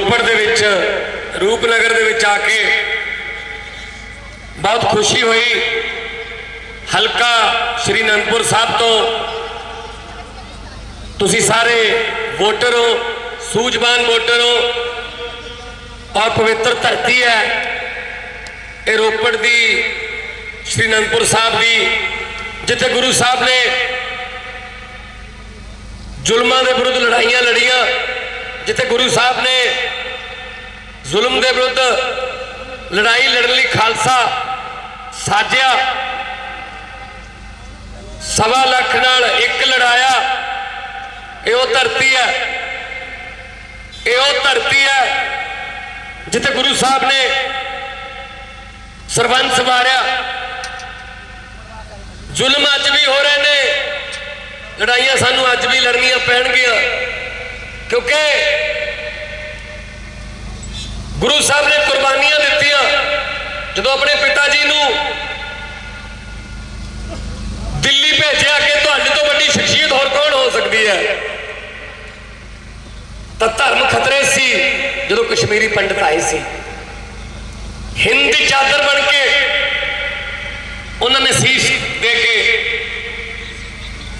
ਰੋਪੜ ਦੇ ਵਿੱਚ, ਰੂਪਨਗਰ ਦੇ ਵਿੱਚ ਆ ਕੇ ਬਹੁਤ ਖੁਸ਼ੀ ਹੋਈ। ਹਲਕਾ ਸ਼੍ਰੀ ਅਨੰਦਪੁਰ ਸਾਹਿਬ ਤੋਂ ਤੁਸੀਂ ਸਾਰੇ ਵੋਟਰ ਹੋ, ਸੂਝਵਾਨ ਵੋਟਰ ਹੋ ਔਰ ਪਵਿੱਤਰ ਧਰਤੀ ਹੈ। ਇਹ ਰੋਪੜ ਦੀ ਸ਼੍ਰੀ ਅਨੰਦਪੁਰ ਸਾਹਿਬ ਦੀ, ਜਿੱਥੇ ਗੁਰੂ ਸਾਹਿਬ ਨੇ ਜ਼ੁਲਮਾਂ ਦੇ ਵਿਰੁੱਧ ਲੜਾਈਆਂ ਲੜੀਆਂ, ਜਿੱਥੇ ਗੁਰੂ ਸਾਹਿਬ ਨੇ ਜ਼ੁਲਮ ਦੇ ਵਿਰੁੱਧ ਲੜਾਈ ਲੜਨ ਲਈ ਖਾਲਸਾ ਸਾਜਿਆ। ਸਵਾ ਲੱਖ ਨਾਲ ਇੱਕ ਲੜਾਇਆ। ਇਹ ਉਹ ਧਰਤੀ ਹੈ। ਇਹ ਉਹ ਧਰਤੀ ਹੈ ਜਿੱਥੇ ਗੁਰੂ ਸਾਹਿਬ ਨੇ ਸਰਬੰਸ ਵਾਰਿਆ। ਜ਼ੁਲਮ ਅੱਜ ਵੀ ਹੋ ਰਹੇ ਨੇ। ਲੜਾਈਆਂ ਸਾਨੂੰ ਅੱਜ ਵੀ ਲੜਨੀਆਂ ਪੈਣਗੀਆਂ। ਕਿਉਂਕਿ ਗੁਰੂ ਸਾਹਿਬ ਨੇ ਕੁਰਬਾਨੀਆਂ ਦਿੱਤੀਆਂ। ਜਦੋਂ ਆਪਣੇ ਪਿਤਾ ਜੀ ਨੂੰ ਦਿੱਲੀ ਭੇਜਿਆ ਕਿ ਤੁਹਾਡੇ ਤੋਂ ਵੱਡੀ ਸ਼ਖਸੀਅਤ ਹੋਰ ਕੌਣ ਹੋ ਸਕਦੀ ਹੈ? ਤਾਂ ਧਰਮ ਖਤਰੇ ਸੀ, ਜਦੋਂ ਕਸ਼ਮੀਰੀ ਪੰਡਤ ਆਏ ਸੀ। ਹਿੰਦੀ ਚਾਦਰ ਬਣ ਕੇ ਉਹਨਾਂ ਨੇ ਸੀਸ ਦੇ ਕੇ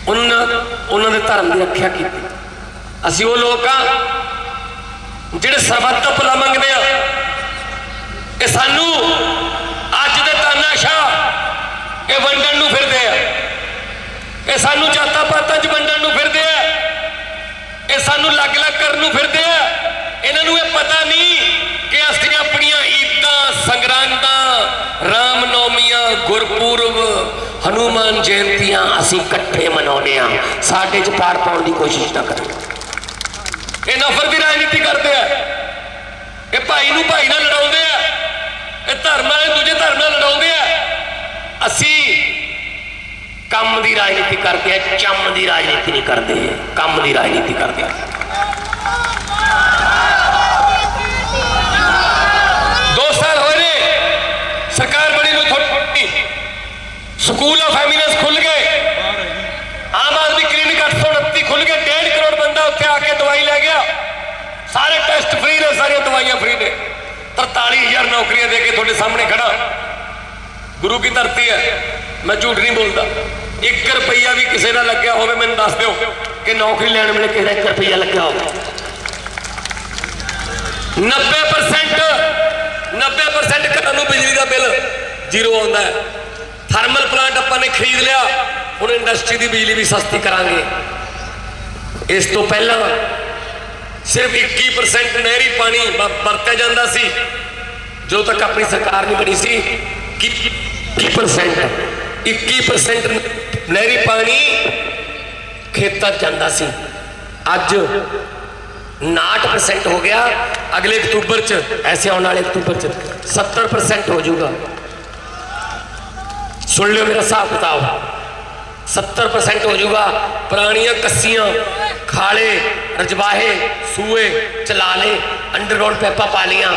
ਉਹਨਾਂ ਉਹਨਾਂ ਦੇ ਧਰਮ ਦੀ ਰੱਖਿਆ ਕੀਤੀ। ਅਸੀਂ ਉਹ ਲੋਕ ਆ ਜਿਹੜੇ ਸਰਬੱਤ ਤੋਂ ਭਲਾ ਮੰਗਦੇ ਆ, ਇਹ ਸਾਨੂੰ ਅੱਜ ਦੇ ਤਾਨਾਸ਼ਾਹ ਇਹ ਵੰਡਣ ਨੂੰ ਫਿਰਦੇ ਆ। ਇਹ ਸਾਨੂੰ ਜਾਤਾਂ ਪਾਤਾਂ 'ਚ ਵੰਡਣ ਨੂੰ ਫਿਰਦੇ ਆ। ਇਹ ਸਾਨੂੰ ਅਲੱਗ ਅਲੱਗ ਕਰਨ ਨੂੰ ਫਿਰਦੇ ਆ। ਇਹਨਾਂ ਨੂੰ ਇਹ ਪਤਾ ਨਹੀਂ ਕਿ ਅਸੀਂ ਆਪਣੀਆਂ ਈਦਾਂ, ਸੰਗਰਾਂਦਾਂ, ਰਾਮਨੌਮੀਆਂ, ਗੁਰਪੁਰਬ, ਹਨੂਮਾਨ ਜਯੰਤੀਆਂ ਅਸੀਂ ਇਕੱਠੇ ਮਨਾਉਂਦੇ ਆ ਸਾਡੇ 'ਚ ਪਾੜ ਪਾਉਣ ਦੀ ਕੋਸ਼ਿਸ਼ ਨਾ ਕਰੋ। ਇਹ ਨਫ਼ਰ ਦੀ ਰਾਜਨੀਤੀ ਕਰਦੇ ਆ। ਇਹ ਭਾਈ ਨੂੰ ਭਾਈ ਨਾਲ ਲੜਾਉਂਦੇ ਆ। ਇਹ ਧਰਮ ਵਾਲੇ ਦੂਜੇ ਧਰਮ ਨਾਲ ਲੜਾਉਂਦੇ ਆ। ਅਸੀਂ ਕੰਮ ਦੀ ਰਾਜਨੀਤੀ ਕਰਦੇ ਆ, ਚੰਮ ਦੀ ਰਾਜਨੀਤੀ ਨਹੀਂ ਕਰਦੇ। ਕੰਮ ਦੀ ਰਾਜਨੀਤੀ ਕਰਦੇ ਆ। ਦੋ ਸਾਲ ਹੋਏ ਨੇ। ਸਰਕਾਰ ਬਣੀ ਨੂੰ ਥੋੜੀ ਸਕੂਲ ਆਫ ਐਮੀਨੈਂਸ ਖੁੱਲ ਗਏ ਆਮ ਆਦਮੀ ਕਲੀਨਿਕ 829 ਖੁੱਲ ਗਏ 1.5 ਕਰੋੜ ਬੰਦਾ ਉੱਥੇ ਆ ਕੇ ਦਵਾਈ ਲੈ ਗਿਆ ਸਾਰੇ ਟੈਸਟ ਫ੍ਰੀ ਨੇ, ਸਾਰੀਆਂ ਦਵਾਈਆਂ ਫ੍ਰੀ ਨੇ। 43000 ਨੌਕਰੀਆਂ ਦੇ ਕੇ ਤੁਹਾਡੇ ਸਾਹਮਣੇ ਖੜਾ। ਗੁਰੂ ਕੀ ਧਰਤੀ ਹੈ? ਮੈਂ ਝੂਠ ਨਹੀਂ ਬੋਲਦਾ। 1 ਰੁਪਈਆ ਵੀ ਕਿਸੇ ਦਾ ਲੱਗਿਆ ਹੋਵੇ, ਮੈਨੂੰ ਦੱਸ ਦਿਓ ਕਿ ਨੌਕਰੀ ਲੈਣ ਵੇਲੇ ਕਿਸੇ ਦਾ 1 ਰੁਪਈਆ ਲੱਗਿਆ ਹੋਵੇ। 90% 90% ਘਰਾਂ ਨੂੰ ਬਿਜਲੀ ਦਾ ਬਿੱਲ ਜ਼ੀਰੋ ਆਉਂਦਾ ਹੈ। ਥਰਮਲ ਪਲਾਂਟ ਆਪਾਂ ਨੇ ਖਰੀਦ ਲਿਆ, ਹੁਣ ਇੰਡਸਟਰੀ ਦੀ ਬਿਜਲੀ ਵੀ ਸਸਤੀ ਕਰਾਂਗੇ। ਇਸ ਤੋਂ ਪਹਿਲਾਂ ਸਿਰਫ 21% ਨਹਿਰੀ ਪਾਣੀ ਵਰਤਿਆ ਜਾਂਦਾ ਸੀ। ਜਦੋਂ ਤੱਕ ਆਪਣੀ ਸਰਕਾਰ ਨਹੀਂ ਬਣੀ ਸੀ 21% 21% ਨਹਿਰੀ ਪਾਣੀ ਖੇਤਾਂ ਜਾਂਦਾ ਸੀ। ਅੱਜ 59% ਹੋ ਗਿਆ। ਅਗਲੇ ਅਕਤੂਬਰ 'ਚ, ਐਸੇ ਆਉਣ ਵਾਲੇ ਅਕਤੂਬਰ 'ਚ 70% ਹੋ ਜਾਊਗਾ। ਸੁਣ ਲਿਓ ਮੇਰਾ ਹਿਸਾਬ ਕਿਤਾਬ 70% ਹੋ ਜਾਊਗਾ। ਪੁਰਾਣੀਆਂ ਕੱਸੀਆਂ ਖਾਲੇ, ਰਜਵਾਹੇ, ਸੂਏ, ਚਲਾਲੇ ਅੰਡਰਗਰਾਉਂਡ ਪੈਪਾ ਪਾ ਲੀਆਂ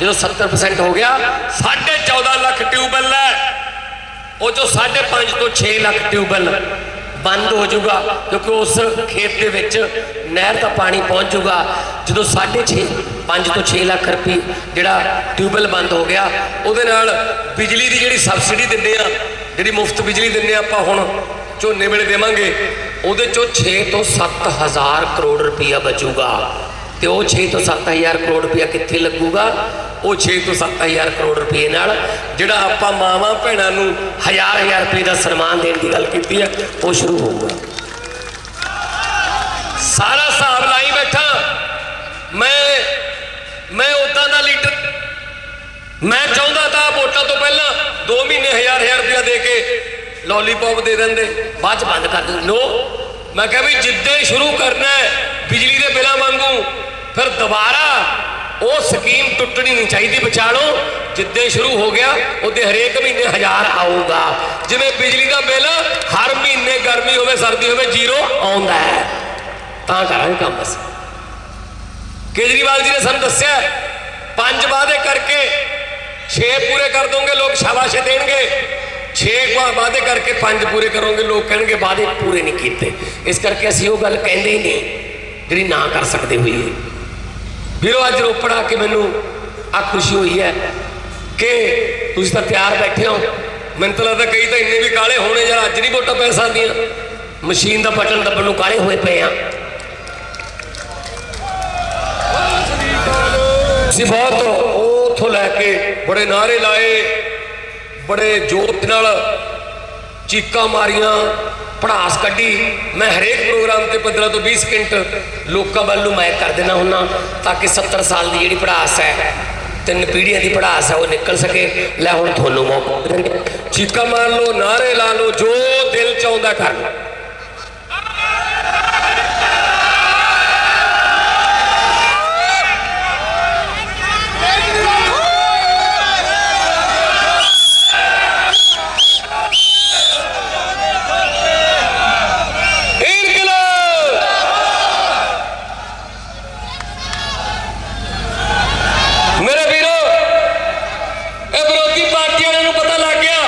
ਜਦੋਂ 70% ਹੋ ਗਿਆ 14.5 ਲੱਖ ਟਿਊਬਵੈੱਲ ਹੈ। ਉਹ ਜੋ 5.5 ਤੋਂ 6 ਲੱਖ ਟਿਊਬਵੈੱਲ ਬੰਦ ਹੋ ਜਾਊਗਾ, ਕਿਉਂਕਿ ਉਸ ਖੇਤ ਦੇ ਵਿੱਚ ਨਹਿਰ ਦਾ ਪਾਣੀ ਪਹੁੰਚ ਜਾਊਗਾ। ਜਦੋਂ 6.5 5 ਤੋਂ 6 ਲੱਖ ਰੁਪਏ ਜਿਹੜਾ ਟਿਊਬਵੈੱਲ ਬੰਦ ਹੋ ਗਿਆ, ਉਹਦੇ ਨਾਲ ਬਿਜਲੀ ਦੀ ਜਿਹੜੀ ਸਬਸਿਡੀ ਦਿੰਦੇ ਆ, ਜਿਹੜੀ ਮੁਫਤ ਬਿਜਲੀ ਦਿੰਦੇ ਆ ਆਪਾਂ ਹੁਣ ਝੋਨੇ ਵੇਲੇ ਦੇਵਾਂਗੇ, ਉਹਦੇ ਚੋਂ 6 ਤੋਂ 7000 ਕਰੋੜ ਰੁਪਈਆ ਬਚੂਗਾ। ਤੇ ਉਹ 6 ਤੋਂ 7000 ਕਰੋੜ ਰੁਪਇਆ ਕਿੱਥੇ ਲੱਗੂਗਾ? ਉਹ 6 ਤੋਂ 7000 ਕਰੋੜ ਰੁਪਏ ਨਾਲ ਜਿਹੜਾ ਆਪਾਂ ਮਾਵਾਂ ਭੈਣਾਂ ਨੂੰ ਹਜ਼ਾਰ ਹਜ਼ਾਰ ਰੁਪਏ ਦਾ ਸਨਮਾਨ ਦੇਣ ਦੀ ਗੱਲ ਕੀਤੀ ਹੈ ਉਹ ਸ਼ੁਰੂ ਹੋਊਗਾ। ਸਾਰਾ ਹਿਸਾਬ ਲਾਈ ਬੈਠਾ। ਮੈਂ ਮੈਂ ਉਦਾਂ ਦਾ ਲੀਡਰ, ਮੈਂ ਚਾਹੁੰਦਾ ਤਾਂ ਵੋਟਾਂ ਤੋਂ ਪਹਿਲਾਂ 2 ਮਹੀਨੇ ਹਜ਼ਾਰ ਹਜ਼ਾਰ ਰੁਪਇਆ ਦੇ ਕੇ ਲੋਲੀਪੌਪ ਦੇ ਦਿੰਦੇ। ਬਾਅਦ ਚ ਬੰਦ ਕਰ ਦਿੰਦੇ। ਨੋ, ਮੈਂ ਕਿਹਾ ਵੀ ਜਿੱਦੇ ਸ਼ੁਰੂ ਕਰਨਾ ਹੈ, ਬਿਜਲੀ ਦੇ ਬਿੱਲਾਂ ਵਾਂਗੂ, ਫਿਰ ਦੁਬਾਰਾ ਉਹ ਸਕੀਮ ਟੁੱਟਣੀ ਨਹੀਂ ਚਾਹੀਦੀ, ਬਚਾ ਜਿੱਦੇ ਸ਼ੁਰੂ ਹੋ ਗਿਆ, ਉਹਦੇ ਹਰੇਕ ਮਹੀਨੇ ਹਜ਼ਾਰ ਆਊਗਾ। ਜਿਵੇਂ ਬਿਜਲੀ ਦਾ ਬਿੱਲ ਹਰ ਮਹੀਨੇ ਗਰਮੀ ਹੋਵੇ, ਸਰਦੀ ਹੋਵੇ, ਜ਼ੀਰੋ ਆਉਂਦਾ ਹੈ। ਤਾਂ ਕਰਾਂਗੇ ਕੰਮ ਅਸੀਂ। ਕੇਜਰੀਵਾਲ ਜੀ ਨੇ ਸਾਨੂੰ ਦੱਸਿਆ, ਪੰਜ ਵਾਅਦੇ ਕਰਕੇ 6 ਪੂਰੇ ਕਰ ਦੋਗੇ, ਲੋਕ ਸ਼ਾਬਾਸ਼ ਦੇਣਗੇ। 6 ਵਾਅਦੇ ਕਰਕੇ ਪੰਜ ਪੂਰੇ ਕਰੋਗੇ ਲੋਕ ਕਹਿਣਗੇ ਵਾਅਦੇ ਪੂਰੇ ਨਹੀਂ ਕੀਤੇ ਇਸ ਕਰਕੇ ਅਸੀਂ ਉਹ ਗੱਲ ਕਹਿੰਦੇ ਹੀ ਨਹੀਂ ਜਿਹੜੀ ਨਾ ਕਰ ਸਕਦੇ ਹੋਈਏ ਵੀਰੋ ਅੱਜ ਰੋਪੜ ਆ ਕੇ ਮੈਨੂੰ ਆ ਖੁਸ਼ੀ ਹੋਈ ਹੈ ਕਿ ਤੁਸੀਂ ਤਾਂ ਤਿਆਰ ਬੈਠੇ ਹੋ ਮੈਨੂੰ ਤਾਂ ਲੱਗਦਾ ਕਈ ਤਾਂ ਇੰਨੇ ਵੀ ਕਾਲੇ ਹੋਣੇ ਯਾਰ ਅੱਜ ਨਹੀਂ ਵੋਟਾਂ ਪੈ ਸਕਦੀਆਂ ਮਸ਼ੀਨ ਦਾ ਬਟਨ ਦੱਬਣ ਨੂੰ ਕਾਲੇ ਹੋਏ ਪਏ ਆ ਅਸੀਂ ਬਹੁਤ ਉਥੋਂ ਲੈ ਕੇ ਬੜੇ ਨਾਰੇ ਲਾਏ ਬੜੇ ਜੋਤ ਨਾਲ ਚੀਕਾਂ ਮਾਰੀਆਂ, ਪੜਾਸ ਕੱਢੀ। ਮੈਂ ਹਰੇਕ ਪ੍ਰੋਗਰਾਮ ਤੇ 15 ਤੋਂ 20 ਸਕਿੰਟ ਲੋਕਾਂ ਵੱਲ ਨੂੰ ਮੈਂ ਕਰ ਦੇਣਾ ਹੁੰਨਾ, ਤਾਂ ਕਿ 70 ਸਾਲ ਦੀ ਜਿਹੜੀ ਪੜਾਸ ਹੈ, ਤਿੰਨ ਪੀੜ੍ਹੀਆਂ ਦੀ ਪੜਾਸ ਹੈ, ਉਹ ਨਿਕਲ ਸਕੇ। ਲੈ ਹੁਣ ਤੁਹਾਨੂੰ ਮੌਕਾ ਦਿੰਦੇ। ਚੀਕਾਂ ਮਾਰ ਲਓ ਨਾਰੇ ਲਾ ਲਓ, ਜੋ ਦਿਲ ਚਾਹੁੰਦਾ ਕਰ। ਲਓ ਇਨਕਲਾਬ ਮੇਰੇ ਵੀਰੋ ਇਹ ਵਿਰੋਧੀ ਪਾਰਟੀਆਂ ਨੂੰ ਪਤਾ ਲੱਗ ਗਿਆ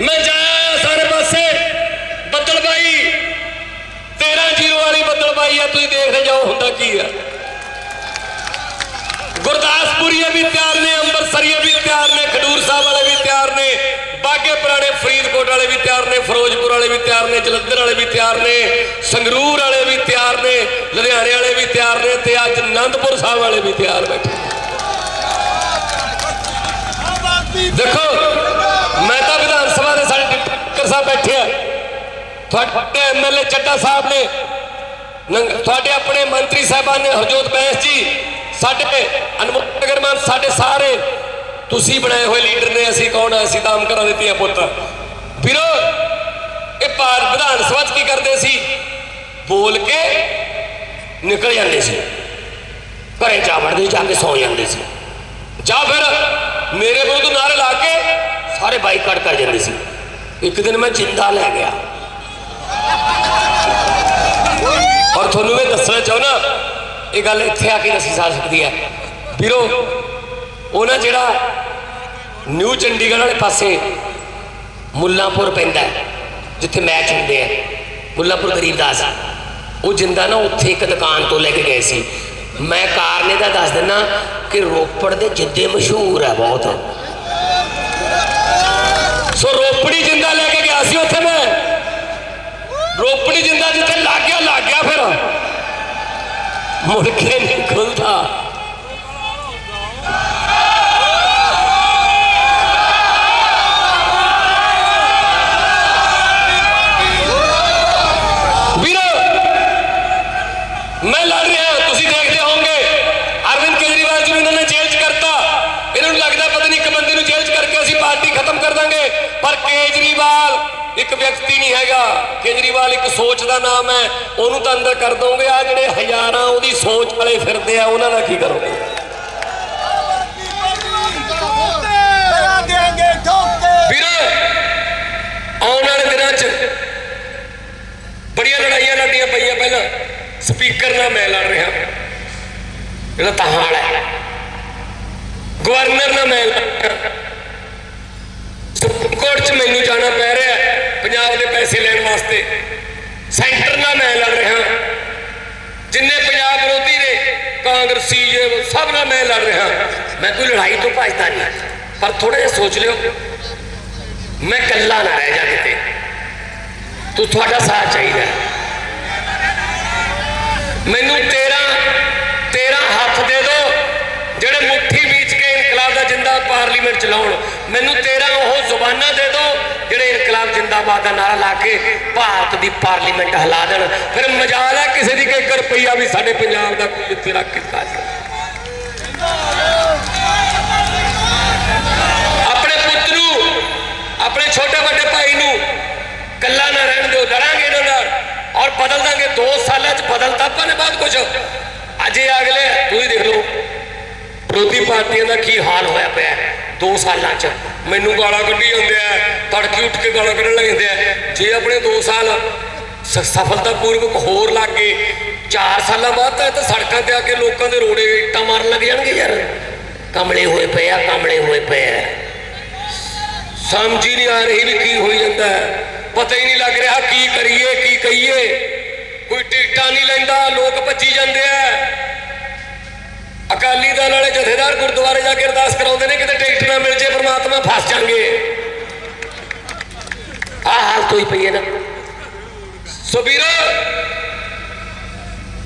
ਮੈਂ ਜਾਇਆ ਸਾਰੇ ਪਾਸੇ ਬੱਦਲਬਾਈ 13 ਜ਼ੀਰੋ ਵਾਲੀ ਬੱਦਲਬਾਈ ਆ ਤੁਸੀਂ ਦੇਖਦੇ ਜਾਓ ਹੁੰਦਾ ਕੀ ਆ ਗੁਰਦਾਸਪੁਰੀਏ ਵੀ ਤਿਆਰ ਨੇ ਅੰਮ੍ਰਿਤਸਰੀਏ ਵੀ ਤਿਆਰ ਨੇ ਖਡੂਰ ਸਾਹਿਬ ਵਾਲੇ ਵੀ ਤਿਆਰ ਨੇ ਬਾਗੇ ਪੁਰਾਣੇ ਫਰੀਦਕੋਟ ਵਾਲੇ ਵੀ ਤਿਆਰ ਨੇ, ਫਿਰੋਜ਼ਪੁਰ ਵਾਲੇ ਵੀ ਤਿਆਰ ਨੇ, ਜਲੰਧਰ ਵਾਲੇ ਵੀ ਤਿਆਰ ਨੇ, ਸੰਗਰੂਰ ਵਾਲੇ ਵੀ ਤਿਆਰ ਨੇ, ਲੁਧਿਆਣੇ ਵਾਲੇ ਵੀ ਤਿਆਰ ਨੇ ਤੇ ਅੱਜ ਆਨੰਦਪੁਰ ਸਾਹਿਬ ਵਾਲੇ ਵੀ ਤਿਆਰ ਬੈਠੇ ਦੇਖੋ, ਮੈਂ ਤਾਂ ਵਿਧਾਨ ਸਭਾ ਦੇ ਸਾਡੇ ਡਿਪਟੀ ਸਪੀਕਰ ਸਾਹਿਬ ਬੈਠੇ ਆ। ਤੁਹਾਡੇ ਐਮਐਲਏ ਚੱਡਾ ਸਾਹਿਬ ਨੇ, ਨੰਗ- ਤੁਹਾਡੇ ਆਪਣੇ ਮੰਤਰੀ ਸਾਹਿਬਾਨ ਨੇ ਹਰਜੋਤ ਬੈਂਸ ਜੀ, ਸਾਡੇ ਅਨਮੋਲ ਅਗਰਮਾਨ ਸਾਡੇ ਸਾਰੇ ਤੁਸੀਂ ਬਣਾਏ ਹੋਏ ਲੀਡਰ ਨੇ ਅਸੀਂ ਕੌਣ ਆ ਅਸੀਂ ਤਾਂ ਆਮ ਘਰਾਂ ਦੇ ਧੀਆਂ ਪੁੱਤ ਵੀਰੋ ਇਹ ਭਾਰ ਵਿਧਾਨ ਸਭਾ 'ਚ ਕੀ ਕਰਦੇ ਸੀ ਬੋਲ ਕੇ ਨਿਕਲ ਜਾਂਦੇ ਸੀ ਘਰੇ ਜਾ ਵੜਦੇ ਜਾ ਕੇ ਸੌ ਜਾਂਦੇ ਸੀ ਜਾਂ ਫਿਰ ਮੇਰੇ ਵਿਰੁੱਧ ਨਾਰੇ ਲਾ ਕੇ ਸਾਰੇ ਬਾਈਕਾਟ ਕਰ ਜਾਂਦੇ ਸੀ ਇੱਕ ਦਿਨ ਮੈਂ ਜਿੰਦਾ ਲੈ ਗਿਆ ਔਰ ਤੁਹਾਨੂੰ ਇਹ ਦੱਸਣਾ ਚਾਹੁੰਦਾ ਇਹ ਗੱਲ ਇੱਥੇ ਆ ਕੇ ਦੱਸੀ ਜਾ ਸਕਦੀ ਹੈ ਵੀਰੋ ਉਹਨਾਂ ਜਿਹੜਾ ਨਿਊ ਚੰਡੀਗੜ੍ਹ ਵਾਲੇ ਪਾਸੇ ਮੁੱਲਾਂਪੁਰ ਪੈਂਦਾ ਜਿੱਥੇ ਮੈਚ ਹੁੰਦੇ ਆ। ਮੁੱਲਾਂਪੁਰ ਗਰੀਬਦਾਸ ਉਹ ਜਿੰਦਾ ਨਾ ਉੱਥੇ ਇੱਕ ਦੁਕਾਨ ਤੋਂ ਲੈ ਕੇ ਗਏ ਸੀ। ਮੈਂ ਕਾਰਨ ਇਹਦਾ ਦੱਸ ਦਿੰਦਾ ਕਿ ਰੋਪੜ ਦੇ ਜਿੱਦੇ ਮਸ਼ਹੂਰ ਹੈ ਬਹੁਤ। ਸੋ ਰੋਪੜੀ ਜਿੰਦਾ ਲੈ ਕੇ ਗਿਆ ਸੀ ਉੱਥੇ ਮੈਂ। ਰੋਪੜੀ ਜਿੰਦਾ ਜਿੱਥੇ ਲੱਗ ਗਿਆ ਲੱਗ ਗਿਆ ਫਿਰ। ਮੁੜ ਕੇ ਨਹੀਂ ਖੁੱਲਦਾ ਵੀਰੋ ਮੈਂ ਲੜ ਰਿਹਾ ਤੁਸੀਂ ਦੇਖਦੇ ਹੋਵੋਗੇ ਅਰਵਿੰਦ ਕੇਜਰੀਵਾਲ ਜੀ ਨੂੰ ਇਹਨਾਂ ਨੇ ਜੇਲ੍ਹ 'ਚ ਕਰਤਾ ਇਹਨਾਂ ਨੂੰ ਲੱਗਦਾ ਪਤਾ ਨਹੀਂ ਇੱਕ ਬੰਦੇ ਨੂੰ ਜੇਲ੍ਹ 'ਚ ਕਰਕੇ ਅਸੀਂ ਪਾਰਟੀ ਖਤਮ ਕਰ ਦਾਂਗੇ ਪਰ ਕੇਜਰੀਵਾਲ ਇੱਕ ਵਿਅਕਤੀ ਨਹੀਂ ਹੈਗਾ। ਕੇਜਰੀਵਾਲ ਇੱਕ ਸੋਚ ਦਾ ਨਾਮ ਹੈ। ਉਹਨੂੰ ਤਾਂ ਅੰਦਰ ਕਰ ਦੋਗੇ। ਆ ਜਿਹੜੇ ਹਜ਼ਾਰਾਂ ਉਹਦੀ ਸੋਚ ਵਾਲੇ ਫਿਰਦੇ ਆ, ਉਹਨਾਂ ਦਾ ਕੀ ਕਰੋਗੇ? ਦੇਂਗੇ ਆਉਣ ਵਾਲੇ ਦਿਨਾਂ 'ਚ ਬੜੀਆਂ ਲੜਾਈਆਂ ਲੜੀਆਂ ਪਈਆਂ ਪਹਿਲਾਂ। ਸਪੀਕਰ ਨਾਲ ਮੈਂ ਲੜ ਰਿਹਾ। ਜਿਹੜਾ ਤਹਾਲ ਹੈ। ਗਵਰਨਰ ਨਾਲ ਮੈਂ ਲੜ ਰਿਹਾ। ਸੁਪਰੀਮ ਕੋਰਟ 'ਚ ਮੈਨੂੰ ਜਾਣਾ ਪੈ ਰਿਹਾ ਹੈ ਪੰਜਾਬ ਦੇ ਪੈਸੇ ਲੈਣ ਵਾਸਤੇ। ਸੈਂਟਰ ਨਾਲ ਮੈਂ ਲੜ ਰਿਹਾ ਜਿੰਨੇ ਪੰਜਾਬ ਵਿਰੋਧੀ ਨੇ, ਕਾਂਗਰਸੀ ਜੇ ਸਭ ਨਾਲ ਮੈਂ ਲੜ ਰਿਹਾ ਮੈਂ ਕੋਈ ਲੜਾਈ ਤੋਂ ਭੱਜਦਾ ਨਹੀਂ। ਪਰ ਥੋੜਾ ਜਿਹਾ ਸੋਚ ਲਿਓ। ਮੈਂ ਇਕੱਲਾ ਨਾ ਰਹਿ ਜਾ ਕਿਤੇ। ਤੂੰ ਤੁਹਾਡਾ ਸਾਥ ਚਾਹੀਦਾ। ਮੈਨੂੰ ਤੇਰਾ ਤੇਰਾ ਹੱਥ ਦੇ ਦੋ। ਜਿਹੜੇ ਮੁੱਠੀ ਵਿੱਚ ਕੇ ਇਨਕਲਾਬ ਦਾ ਜਿੰਦਾ ਪਾਰਲੀਮੈਂਟ ਚਲਾਉਣ। ਮੈਨੂੰ ਤੇਰਾ ਉਹ ਜ਼ੁਬਾਨਾਂ ਦੇ ਦੋ। ਜਿਹੜੇ ਇਨਕਲਾਬ ਜਿੰਦਾਬਾਦ ਦਾ ਨਾਰਾ ਲਾ ਕੇ ਭਾਰਤ ਦੀ ਪਾਰਲੀਮੈਂਟ ਹਿਲਾ ਦੇਣ, ਫਿਰ ਮਜਾਲ ਹੈ ਕਿਸੇ ਦੀ ਕਿ 1 ਰੁਪਈਆ ਵੀ ਸਾਡੇ ਪੰਜਾਬ ਦਾ ਕੋਈ ਇੱਥੇ ਰੱਖ ਕੇ ਖਾ ਸਕਦਾ ਆਪਣੇ ਪੁੱਤ ਨੂੰ, ਆਪਣੇ ਛੋਟੇ ਵੱਡੇ ਭਾਈ ਨੂੰ ਕੱਲਾ ਨਾ ਰਹਿਣ ਦਿਓ, ਲੜਾਂਗੇ ਇਹਨਾਂ ਨਾਲ ਔਰ ਬਦਲ ਦਾਂਗੇ। 2 ਸਾਲਾਂ ਚ ਬਦਲਤਾ ਆਪਾਂ ਨੇ ਬਹੁਤ ਕੁਝ ਅਜੇ ਅਗਲੇ, ਤੁਸੀਂ ਦੇਖ ਲਓ, ਵਿਰੋਧੀ ਪਾਰਟੀਆਂ ਦਾ ਕੀ ਹਾਲ ਹੋਇਆ ਪਿਆ ਹੈ। 2 ਸਾਲਾਂ ਚ। ਮੈਨੂੰ ਗਾਲਾਂ ਕੱਢੀ ਜਾਂਦੇ ਆ, ਤੜਕੀ ਉੱਠ ਕੇ ਗਾਲਾਂ ਕੱਢਣ ਲੱਗ ਜਾਂਦੇ ਆ। ਜੇ ਆਪਣੇ 2 ਸਾਲ ਸ- ਸਫਲਤਾਪੂਰਵਕ ਹੋਰ ਲੱਗ ਗਏ 4 ਸਾਲਾਂ ਬਾਅਦ ਤਾਂ ਇਹ ਤਾਂ ਸੜਕਾਂ ਤੇ ਆ ਕੇ ਲੋਕਾਂ ਦੇ ਰੋੜੇ ਇੱਟਾਂ ਮਾਰਨ ਲੱਗ ਜਾਣਗੇ ਯਾਰ। ਕਮਲੇ ਹੋਏ ਪਏ ਆ, ਕਮਲੇ ਹੋਏ ਪਏ ਆ। ਸਮਝ ਹੀ ਨਹੀਂ ਆ ਰਹੀ ਵੀ ਕੀ ਹੋਈ ਜਾਂਦਾ ਹੈ। ਪਤਾ ਹੀ ਨਹੀਂ ਲੱਗ ਰਿਹਾ ਕੀ ਕਰੀਏ, ਕੀ ਕਹੀਏ। ਕੋਈ ਟਿਕਟਾਂ ਨਹੀਂ ਲੈਂਦਾ, ਲੋਕ ਭੱਜੀ ਜਾਂਦੇ ਆ। ਅਕਾਲੀ ਦਲ ਵਾਲੇ ਜਥੇਦਾਰ ਗੁਰਦੁਆਰੇ ਜਾ ਕੇ ਅਰਦਾਸ ਕਰਾਉਂਦੇ ਨੇ, ਕਿਤੇ ਟਿਕਟ ਨਾ ਮਿਲ ਜੇ, ਪ੍ਰਮਾਤਮਾ ਫਸ ਜਾਣਗੇ। ਆ ਹਾਲਤ ਹੋਈ ਪਈ ਹੈ ਨਾ। ਸੋ ਵੀਰੋ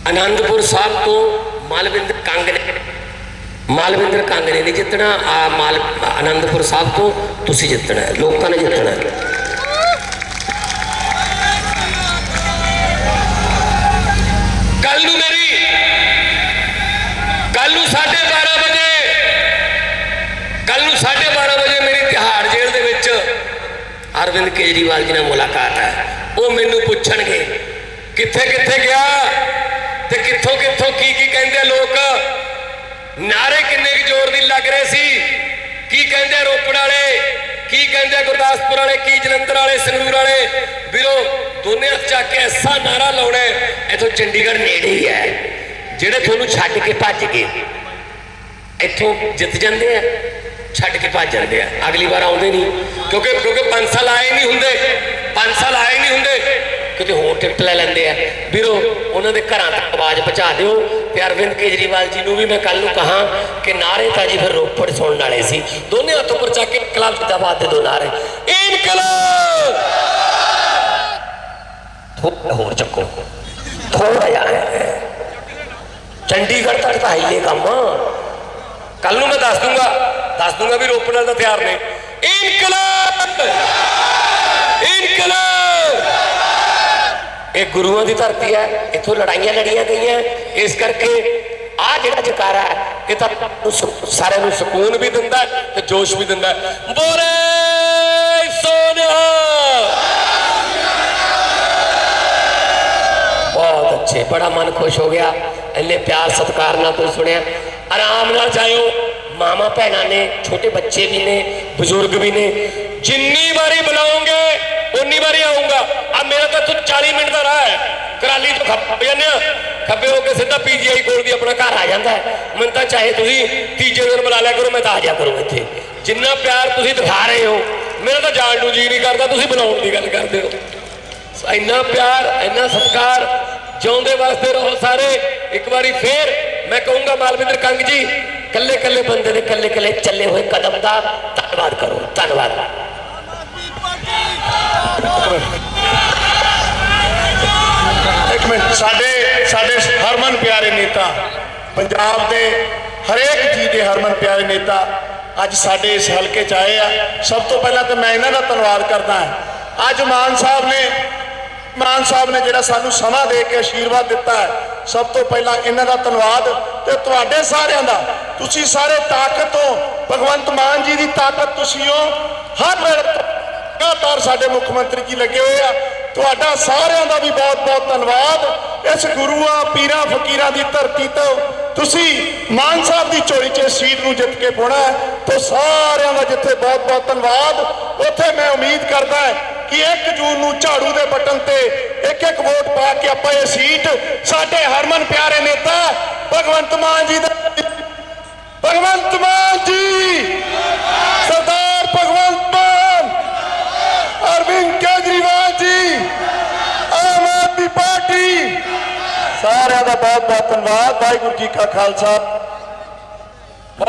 ਆਨੰਦਪੁਰ ਸਾਹਿਬ ਤੋਂ ਮਾਲਵਿੰਦਰ ਕੰਗ ਨੇ ਮਾਲਵਿੰਦਰ ਕੰਗ ਨੇ ਨਹੀਂ ਜਿੱਤਣਾ ਆ ਮਾਲ ਆਨੰਦਪੁਰ ਸਾਹਿਬ ਤੋਂ ਤੁਸੀਂ ਜਿੱਤਣਾ ਲੋਕਾਂ ਨੇ ਜਿੱਤਣਾ ਹੈ। ਕੱਲ ਨੂੰ ਮੇਰੀ ਕੱਲ ਨੂੰ 12:30 ਵਜੇ ਕੱਲ ਨੂੰ 12:30 ਵਜੇ ਮੇਰੀ ਤਿਹਾੜ ਜੇਲ੍ਹ ਦੇ ਵਿੱਚ ਅਰਵਿੰਦ ਕੇਜਰੀਵਾਲ ਜੀ ਨਾਲ ਮੁਲਾਕਾਤ ਹੈ। ਉਹ ਮੈਨੂੰ ਪੁੱਛਣਗੇ ਕਿੱਥੇ ਕਿੱਥੇ ਗਿਆ ਤੇ ਕਿੱਥੋਂ ਕਿੱਥੋਂ ਕੀ ਕੀ ਕਹਿੰਦੇ ਲੋਕ? ਨਾਰੇ ਕਿੰਨੇ ਕੁ ਜ਼ੋਰ ਦੀ ਲੱਗ ਰਹੇ ਸੀ? ਕੀ ਕਹਿੰਦੇ ਰੋਪੜ ਵਾਲੇ? ਕੀ ਕਹਿੰਦੇ ਗੁਰਦਾਸਪੁਰ ਵਾਲੇ? ਕੀ ਜਲੰਧਰ ਵਾਲੇ? ਸੰਗਰੂਰ ਵਾਲੇ? ਵੀਰੋ ਦੋਨੇ ਹੱਥ ਚੱਕ ਕੇ ਐਸਾ ਨਾਰਾ ਲਾਉਣਾ ਹੈ, ਇੱਥੋਂ ਚੰਡੀਗੜ੍ਹ ਨੇੜੇ ਹੀ ਹੈ। ਜਿਹੜੇ ਤੁਹਾਨੂੰ ਛੱਡ ਕੇ ਭੱਜ ਗਏ ਇੱਥੋਂ ਜਿੱਤ ਜਾਂਦੇ ਆ। ਛੱਡ ਕੇ ਭੱਜ ਜਾਂਦੇ ਆ ਅਗਲੀ ਵਾਰ ਆਉਂਦੇ ਨਹੀਂ ਕਿਉਂਕਿ ਕਿਉਂਕਿ 5 ਸਾਲ ਆਏ ਨਹੀਂ ਹੁੰਦੇ 5 ਸਾਲ ਆਏ ਨਹੀਂ ਹੁੰਦੇ ਕਿਤੇ ਹੋਰ ਟਿਕਟ ਲੈ ਲੈਂਦੇ ਆ ਵੀਰੋ ਉਹਨਾਂ ਦੇ ਘਰਾਂ ਤੱਕ ਆਵਾਜ਼ ਪਹੁੰਚਾ ਦਿਓ ਤੇ ਅਰਵਿੰਦ ਕੇਜਰੀਵਾਲ ਜੀ ਨੂੰ ਵੀ ਮੈਂ ਕੱਲ ਨੂੰ ਕਹਾ ਕਿ ਨਾਰੇ ਤਾਂ ਜੀ ਫਿਰ ਰੋਪੜ ਸੁਣਨ ਵਾਲੇ ਸੀ ਦੋਨੇ ਹੱਥ ਉੱਪਰ ਚੱਕ ਕੇ ਇਨਕਲਾਬ ਜਿੰਦਾਬਾਦ ਦੇ ਦੋ ਨਾਰੇ ਇਨਕਲਾਬ ਥੋੜਾ ਹੋਰ ਚੱਕੋ ਥੋੜਾ ਜਿਹਾ ਹੈ। ਚੰਡੀਗੜ੍ਹ ਤੱਕ ਤਾਂ ਹਾਈਲੇ ਕੰਮ ਕੱਲ ਨੂੰ ਮੈਂ ਦੱਸ ਦੂੰਗਾ ਦੱਸ ਦੂੰਗਾ ਵੀ ਰੋਪਣ ਵਾਲੇ ਤਾਂ ਤਿਆਰ ਨੇ। ਇਨਕਲਾਬ! ਇਨਕਲਾਬ! ਇਹ ਗੁਰੂਆਂ ਦੀ ਧਰਤੀ ਹੈ, ਇੱਥੋਂ ਲੜਾਈਆਂ ਲੜੀਆਂ ਗਈਆਂ। ਇਸ ਕਰਕੇ ਆ ਜਿਹੜਾ ਜਕਾਰਾ ਹੈ, ਇਹ ਤਾਂ ਸਾਰਿਆਂ ਨੂੰ ਸਕੂਨ ਵੀ ਦਿੰਦਾ ਤੇ ਜੋਸ਼ ਵੀ ਦਿੰਦਾ ਹੈ। ਬੋਲੇ ਸੋਨਿਆ! ਬਹੁਤ ਅੱਛੇ, ਬੜਾ ਮਨ ਖੁਸ਼ ਹੋ ਗਿਆ। ਇੰਨੇ ਪਿਆਰ ਸਤਿਕਾਰ ਨਾਲ ਤੁਸੀਂ ਸੁਣਿਆ। ਆਰਾਮ ਨਾਲ ਜਾਇਓ। ਮਾਮਾ ਭੈਣਾਂ ਨੇ, ਛੋਟੇ ਬੱਚੇ ਵੀ ਨੇ, ਬਜ਼ੁਰਗ ਵੀ ਨੇ। ਜਿੰਨੀ ਵਾਰੀ ਬੁਲਾਉਂਗੇ ਉਨੀ ਵਾਰੀ ਆਉਂਗਾ ਆ ਮੇਰਾ ਤਾਂ ਇੱਥੋਂ 40 ਮਿੰਟ ਦਾ ਰਾਹ ਹੈ। ਕਰਾਲੀ ਤੋਂ ਖੱਪ ਜਾਂਦੇ ਆ ਖੱਬੇ ਹੋ ਕੇ ਸਿੱਧਾ ਪੀਜੀਆਈ ਕੋਲ ਦੀ ਆਪਣਾ ਘਰ ਆ ਜਾਂਦਾ ਮੈਨੂੰ ਤਾਂ ਚਾਹੇ ਤੁਸੀਂ ਤੀਜੇ ਦਿਨ ਬੁਲਾ ਲਿਆ ਕਰੋ, ਮੈਂ ਤਾਂ ਆ ਜਾ ਕਰੂੰ ਇੱਥੇ। ਜਿੰਨਾ ਪਿਆਰ ਤੁਸੀਂ ਦਿਖਾ ਰਹੇ ਹੋ, ਮੇਰਾ ਤਾਂ ਜਾਣ ਨੂੰ ਜੀ ਨਹੀਂ ਕਰਦਾ, ਤੁਸੀਂ ਬੁਲਾਉਣ ਦੀ ਗੱਲ ਕਰਦੇ ਹੋ। ਇੰਨਾ ਪਿਆਰ, ਇੰਨਾ ਸਤਿਕਾਰ, ਜਿਉਂਦੇ ਵਾਸਤੇ ਰਹੋ ਸਾਰੇ। ਇੱਕ ਵਾਰੀ ਫੇਰ ਮੈਂ ਕਹੂੰਗਾ ਮਾਲਵਿੰਦਰ ਕੰਗ ਜੀ ਕੱਲੇ ਕੱਲੇ ਬੰਦੇ ਦੇ ਕੱਲੇ ਕੱਲੇ ਚੱਲੇ ਹੋਏ ਕਦਮ ਦਾ ਧੰਨਵਾਦ ਕਰੋ ਧੰਨਵਾਦ ਇੱਕ ਮਿੰਟ ਸਾਡੇ ਸਾਡੇ ਹਰਮਨ ਪਿਆਰੇ ਨੇਤਾ ਪੰਜਾਬ ਦੇ ਹਰੇਕ ਜੀ ਦੇ ਹਰਮਨ ਪਿਆਰੇ ਨੇਤਾ ਅੱਜ ਸਾਡੇ ਇਸ ਹਲਕੇ 'ਚ ਆਏ ਆ ਸਭ ਤੋਂ ਪਹਿਲਾਂ ਤਾਂ ਮੈਂ ਇਹਨਾਂ ਦਾ ਧੰਨਵਾਦ ਕਰਦਾ ਹਾਂ ਅੱਜ ਮਾਨ ਸਾਹਿਬ ਨੇ ਮਾਨ ਸਾਹਿਬ ਨੇ ਜਿਹੜਾ ਸਾਨੂੰ ਸਮਾਂ ਦੇ ਕੇ ਆਸ਼ੀਰਵਾਦ ਦਿੱਤਾ ਹੈ, ਸਭ ਤੋਂ ਪਹਿਲਾਂ ਇਹਨਾਂ ਦਾ ਧੰਨਵਾਦ ਤੇ ਤੁਹਾਡੇ ਸਾਰਿਆਂ ਦਾ। ਤੁਸੀਂ ਸਾਰੇ ਤਾਕਤ ਹੋ। ਭਗਵੰਤ ਮਾਨ ਜੀ ਦੀ ਤਾਕਤ ਤੁਸੀਂ ਹੋ। ਹਰ ਲਗਾਤਾਰ ਸਾਡੇ ਮੁੱਖ ਮੰਤਰੀ ਜੀ ਲੱਗੇ ਹੋਏ ਆ। ਤੁਹਾਡਾ ਸਾਰਿਆਂ ਦਾ ਵੀ ਬਹੁਤ-ਬਹੁਤ ਧੰਨਵਾਦ। ਇਸ ਗੁਰੂਆਂ, ਪੀਰਾਂ, ਫਕੀਰਾਂ ਦੀ ਧਰਤੀ ਤੋਂ ਤੁਸੀਂ ਮਾਨ ਸਾਹਿਬ ਦੀ ਝੋਲੀ 'ਚ ਇਸ ਸੀਟ ਨੂੰ ਜਿੱਤ ਕੇ ਪਾਉਣਾ ਹੈ। ਸਾਰਿਆਂ ਦਾ ਜਿੱਥੇ ਬਹੁਤ-ਬਹੁਤ ਧੰਨਵਾਦ, ਉੱਥੇ ਮੈਂ ਉਮੀਦ ਕਰਦਾ ਕਿ 1 ਜੂਨ ਨੂੰ ਝਾੜੂ ਦੇ ਬਟਨ ਤੇ ਇੱਕ ਇੱਕ ਵੋਟ ਪਾ ਕੇ ਆਪਾਂ ਇਹ ਸੀਟ ਸਾਡੇ ਹਰਮਨ ਪਿਆਰੇ ਨੇਤਾ ਭਗਵੰਤ ਮਾਨ ਜੀ ਦਾ ਭਗਵੰਤ ਮਾਨ ਜੀ। ਸਰਦਾਰ ਭਗਵੰਤ ਮਾਨ। ਅਰਵਿੰਦ ਕੇਜਰੀਵਾਲ ਜੀ। ਆਮ ਆਦਮੀ ਪਾਰਟੀ। ਸਾਰਿਆਂ ਦਾ ਬਹੁਤ ਬਹੁਤ ਧੰਨਵਾਦ। ਵਾਹਿਗੁਰੂ ਜੀ ਕਾ ਖਾਲਸਾ।